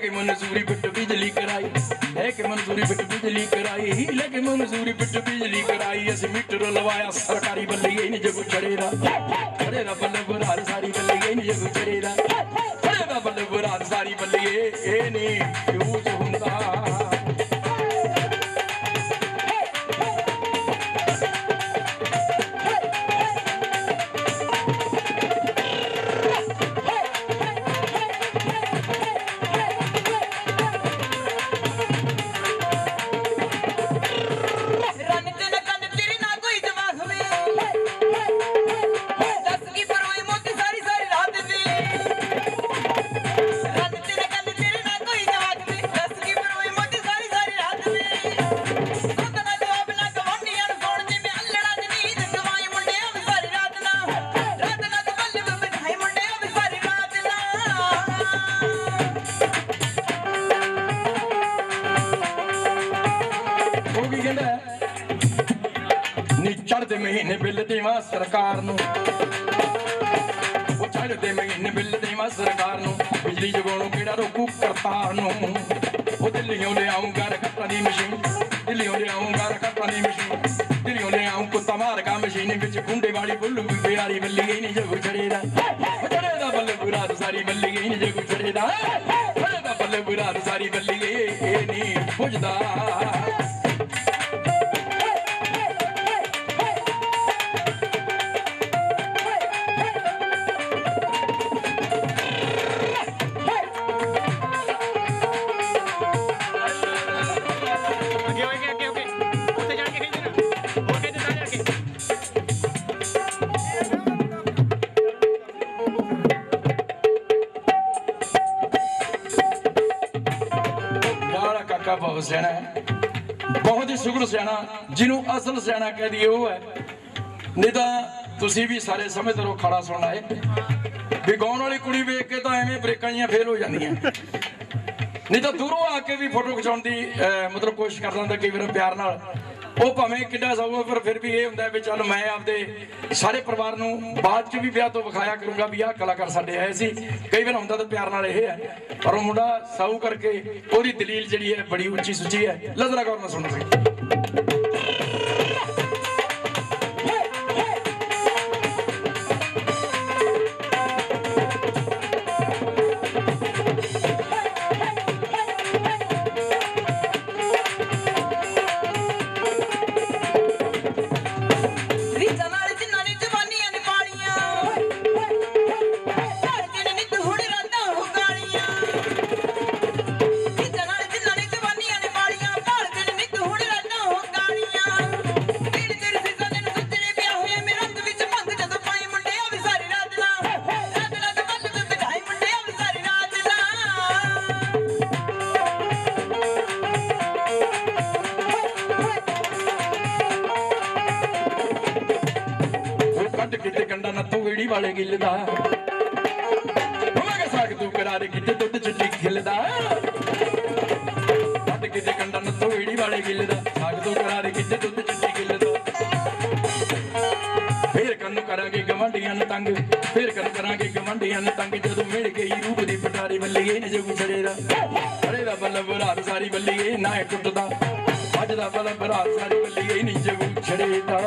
ਕੇ ਮਨਜ਼ੂਰੀ ਬਿੱਟ ਬਿਜਲੀ ਕਰਾਈ। ਹੈ ਕਿ ਮਨਜ਼ੂਰੀ ਬਿੱਟ ਬਿਜਲੀ ਕਰਾਈ। ਹੀਲੇ ਕੇ ਮਨਜ਼ੂਰੀ ਬਿੱਟ ਬਿਜਲੀ ਕਰਾਈ। ਅਸੀਂ ਮੀਟਰ ਲਵਾਇਆ, ਸਰਕਾਰੀ ਬੱਲੀ ਇਹ ਨਹੀਂ ਜਗੂ ਚੜੇਰਾ ਚੜੇਰਾ ਬੱਲੇ ਬੁਰਾਰ ਸਾਰੀ ਬੱਲੀ ਇਹ ਨਹੀਂ ਜਗੂ ਚੜੇਰਾ ਚੜੇਰਾ ਬੱਲੇ ਬੁਰਾਰ ਸਾਰੀ ਬੱਲੀ ਇਹ ਨਹੀਂ ਉਹ ਕੀ ਕਹਿੰਦਾ ਨੀ ਚੜ੍ਹਦੇ ਮਹੀਨੇ ਬਿੱਲ ਦੇਵਾਂ ਸਰਕਾਰ ਨੂੰ। ਉਹ ਚੜ੍ਹਦੇ ਮਹੀਨੇ ਬਿੱਲ ਦੇਵਾਂ ਸਰਕਾਰ ਨੂੰ। ਬਿਜਲੀ ਜਗਾਉਣੋਂ ਕਿਹੜਾ ਰੋਕੂ ਕਰਤਾਰ ਨੂੰ। ਉਹ ਦਿੱਲੀੋਂ ਲਿਆਉਂਗਾ ਰਕਤਾਂ ਦੀ ਮਸ਼ੀਨ। ਦਿੱਲੀੋਂ ਲਿਆਉਂਗਾ ਰਕਤਾਂ ਦੀ ਮਸ਼ੀਨ। ਦਿੱਲੀੋਂ ਲਿਆਉਂ ਕੁੱਤਾ ਮਾਰ ਕਾ ਮਸ਼ੀਨ ਵਿੱਚ। ਕੁੰਡੇ ਵਾਲੀ ਬੁੱਲੂ ਬਿਆਰੀ ਬੱਲੀ ਗਈ ਨਹੀਂ ਜਗੂ ਛੜੇ ਦਾ ਛੜੇ ਦਾ ਬੱਲੇ ਬੁਰਾ ਸਾਰੀ ਬੱਲੀ ਗਈ ਨਹੀਂ ਜਗੂ ਛੜੇ ਦਾ ਛੜੇ ਦਾ ਬੱਲੇ ਬੁਰਾ ਸਾਰੀ ਬੱਲੀ ਗਈ, ਇਹ ਨਹੀਂ ਪੁੱਜਦਾ ਅੱਗੇ ਹੋਏ ਅੱਗੇ ਅੱਗੇ ਉੱਥੇ ਜਾ ਕੇ ਖੇਡਣਾ ਹੋਰ ਖੇਡ ਸਾਰੇ ਅੱਗੇ ਯਾਰਾ ਕਾਕਾ ਬਹੁਤ ਸਿਆਣਾ ਹੈ। ਬਹੁਤ ਹੀ ਸੁਗੜ ਸਿਆਣਾ, ਜਿਹਨੂੰ ਅਸਲ ਸਿਆਣਾ ਕਹਿ ਦਈਏ ਉਹ ਹੈ। ਨਹੀਂ ਤਾਂ ਤੁਸੀਂ ਵੀ ਸਾਰੇ ਸਮਝਦੇ ਰਹੋ ਖੜਾ ਸੁਣਨ ਆਏ। ਵੀ ਗਾਉਣ ਵਾਲੀ ਕੁੜੀ ਵੇਖ ਕੇ ਤਾਂ ਐਵੇਂ ਬ੍ਰੇਕਾਂ ਜੀਆਂ ਫੇਲ ਹੋ ਜਾਂਦੀਆਂ। ਨਹੀਂ ਤਾਂ ਦੂਰੋਂ ਆ ਕੇ ਵੀ ਫੋਟੋ ਖਿਚਾਉਣ ਦੀ ਮਤਲਬ ਕੋਸ਼ਿਸ਼ ਕਰ ਲੈਂਦਾ ਕਈ ਵਾਰ ਪਿਆਰ ਨਾਲ। ਉਹ ਭਾਵੇਂ ਕਿੱਡਾ ਸੌਗਾ ਪਰ ਫਿਰ ਵੀ ਇਹ ਹੁੰਦਾ ਵੀ ਚੱਲ ਮੈਂ ਆਪਦੇ ਸਾਰੇ ਪਰਿਵਾਰ ਨੂੰ ਬਾਅਦ ਚ ਵੀ ਵਿਆਹ ਤੋਂ ਵਿਖਾਇਆ ਕਰੂੰਗਾ ਵੀ ਆਹ ਕਲਾਕਾਰ ਸਾਡੇ ਆਏ ਸੀ। ਕਈ ਵਾਰ ਹੁੰਦਾ ਤਾਂ ਪਿਆਰ ਨਾਲ ਇਹ ਹੈ। ਪਰ ਉਹ ਮੁੰਡਾ ਸਾਊ ਕਰਕੇ ਉਹਦੀ ਦਲੀਲ ਜਿਹੜੀ ਹੈ, ਬੜੀ ਉੱਚੀ ਸੁੱਚੀ ਹੈ। ਲਜ਼ਰਾ ਗੌਰ ਨਾਲ ਸੁਣੋ ਸੀ ਕਿਤੇ ਕੰਡਾ ਨੱਥੋਂ ਵੇੜੀ ਵਾਲੇ ਗਿੱਲ ਦਾ ਹੋਵੇਗਾ ਸਾਗ ਤੂੰ ਕਰਾਰੇ ਕਿਤੇ ਦੁੱਧ ਚਿੱਟੀ ਖਿਲਦਾ। ਕੱਢ ਕਿਤੇ ਕੰਡਾ ਨੱਥੋਂ ਵੇੜੀ ਵਾਲੇ ਗਿੱਲ ਸਾਗ ਤੂੰ ਕਰਾਰੇ ਕਿਤੇ ਦੁੱਧ ਚਿੱਟੀ ਖਿਲਦਾ। ਫੇਰ ਕੰਨ ਕਰਾਂਗੇ ਗਵੰਡੀਆਂ ਨੂੰ ਤੰਗ। ਫੇਰ ਕੰਨ ਕਰਾਂਗੇ ਗਵੰਡੀਆਂ ਨੂੰ ਤੰਗ। ਜਦੋਂ ਮਿਲ ਗਈ ਰੂਪ ਦੀ ਪਟਾਰੀ ਬੱਲੀਏ ਨੇ ਜਗੂ ਛੜੇ ਦਾ ਅਰੇ ਦਾ ਬੱਲ ਬਰਾਤ ਸਾਰੀ ਬੱਲੀਏ ਨਾ ਟੁੱਟਦਾ ਅੱਜ ਦਾ ਬੱਲ ਬਰਾਤ ਸਾਰੀ ਬੱਲੀਏ ਨਹੀਂ ਜਗੂ ਛੜੇ ਦਾ